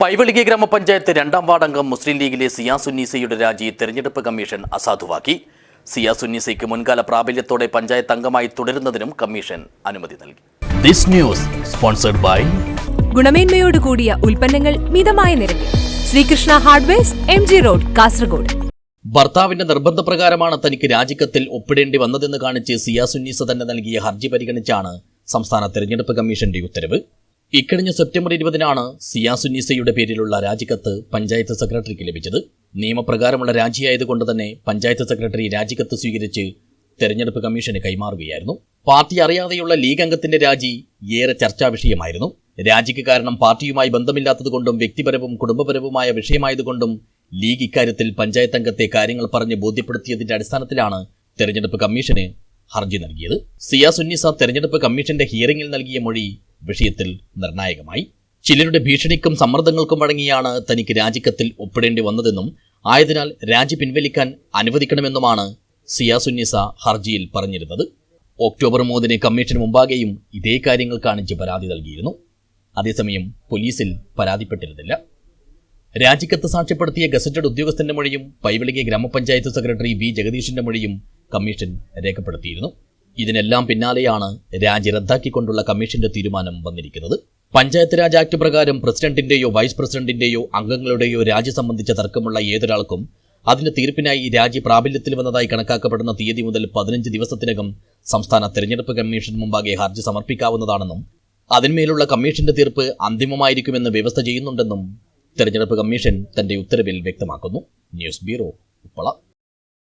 പൈവളികി ഗ്രാമപഞ്ചായത്ത് രണ്ടാം വാർഡ് അംഗം മുസ്ലിം ലീഗിലെ സിയാസുന്നീസയുടെ രാജി തെരഞ്ഞെടുപ്പ് കമ്മീഷൻ അസാധുവാക്കി. സിയാസുന്നീസയ്ക്ക് മുൻകാല പ്രാബല്യത്തോടെ പഞ്ചായത്ത് അംഗമായി തുടരുന്നതിനും കമ്മീഷൻ അനുമതി നൽകി. ദിസ് ന്യൂസ് സ്പോൺസർഡ് ബൈ ഗുണമേന്മയോട് കൂടിയ ഉൽപ്പന്നങ്ങൾ മിതമായ നിരക്കിൽ. Sreekrishna hardwares M G road Kasaragod. ഭർത്താവിന്റെ നിർബന്ധപ്രകാരമാണ് തനിക്ക് രാജിക്കത്തിൽ ഒപ്പിടേണ്ടി വന്നതെന്ന് കാണിച്ച് സിയാസുന്നീസ തന്നെ നൽകിയ ഹർജി പരിഗണിച്ചാണ് സംസ്ഥാന തെരഞ്ഞെടുപ്പ് കമ്മീഷന്റെ ഉത്തരവ്. ഇക്കഴിഞ്ഞ സെപ്റ്റംബർ ഇരുപതിനാണ് സിയാസുന്നീസയുടെ പേരിലുള്ള രാജിക്കത്ത് പഞ്ചായത്ത് സെക്രട്ടറിക്ക് ലഭിച്ചത്. നിയമപ്രകാരമുള്ള രാജിയായതുകൊണ്ട് തന്നെ പഞ്ചായത്ത് സെക്രട്ടറി രാജിക്കത്ത് സ്വീകരിച്ച് തെരഞ്ഞെടുപ്പ് കമ്മീഷന് കൈമാറുകയായിരുന്നു. പാർട്ടി അറിയാതെയുള്ള ലീഗ് അംഗത്തിന്റെ രാജി ഏറെ ചർച്ചാ വിഷയമായിരുന്നു. രാജിക്ക് കാരണം പാർട്ടിയുമായി ബന്ധമില്ലാത്തതുകൊണ്ടും വ്യക്തിപരവും കുടുംബപരവുമായ വിഷയമായതുകൊണ്ടും ലീഗ് ഇക്കാര്യത്തിൽ പഞ്ചായത്ത് അംഗത്തെ കാര്യങ്ങൾ പറഞ്ഞ് ബോധ്യപ്പെടുത്തിയതിന്റെ അടിസ്ഥാനത്തിലാണ് തെരഞ്ഞെടുപ്പ് കമ്മീഷന് ഹർജി നൽകിയത്. സിയാ സുന്നിസ തെരഞ്ഞെടുപ്പ് കമ്മീഷന്റെ ഹിയറിംഗിൽ നൽകിയ മൊഴി വിഷയത്തിൽ നിർണായകമായി. ചിലരുടെ ഭീഷണിക്കും സമ്മർദ്ദങ്ങൾക്കും വഴങ്ങിയാണ് തനിക്ക് രാജിക്കത്തിൽ ഒപ്പിടേണ്ടി വന്നതെന്നും ആയതിനാൽ രാജി പിൻവലിക്കാൻ അനുവദിക്കണമെന്നുമാണ് സിയാസുന്നിസ ഹർജിയിൽ പറഞ്ഞിരുന്നത്. ഒക്ടോബർ മൂന്നിന് കമ്മീഷൻ മുമ്പാകെയും ഇതേ കാര്യങ്ങൾ കാണിച്ച് പരാതി നൽകിയിരുന്നു. അതേസമയം പോലീസിൽ പരാതിപ്പെട്ടിരുന്നില്ല. രാജിക്കത്ത് സാക്ഷ്യപ്പെടുത്തിയ ഗസറ്റഡ് ഉദ്യോഗസ്ഥന്റെ മൊഴിയും പൈവളികെ ഗ്രാമപഞ്ചായത്ത് സെക്രട്ടറി വി ജഗദീഷിന്റെ മൊഴിയും കമ്മീഷൻ രേഖപ്പെടുത്തിയിരുന്നു. ഇതിനെല്ലാം പിന്നാലെയാണ് രാജി റദ്ദാക്കിക്കൊണ്ടുള്ള കമ്മീഷന്റെ തീരുമാനം വന്നിരിക്കുന്നത്. പഞ്ചായത്ത് രാജ് ആക്ട് പ്രകാരം പ്രസിഡന്റിന്റെയോ വൈസ് പ്രസിഡന്റിന്റെയോ അംഗങ്ങളുടെയോ രാജി സംബന്ധിച്ച തർക്കമുള്ള ഏതൊരാൾക്കും അതിന്റെ തീർപ്പിനായി രാജി പ്രാബല്യത്തിൽ വന്നതായി കണക്കാക്കപ്പെടുന്ന തീയതി മുതൽ പതിനഞ്ച് ദിവസത്തിനകം സംസ്ഥാന തെരഞ്ഞെടുപ്പ് കമ്മീഷൻ മുമ്പാകെ ഹർജി സമർപ്പിക്കാവുന്നതാണെന്നും അതിന്മേലുള്ള കമ്മീഷന്റെ തീർപ്പ് അന്തിമമായിരിക്കുമെന്ന് വ്യവസ്ഥ ചെയ്യുന്നുണ്ടെന്നും തെരഞ്ഞെടുപ്പ് കമ്മീഷൻ തന്റെ ഉത്തരവിൽ വ്യക്തമാക്കുന്നു. News bureau Uppala.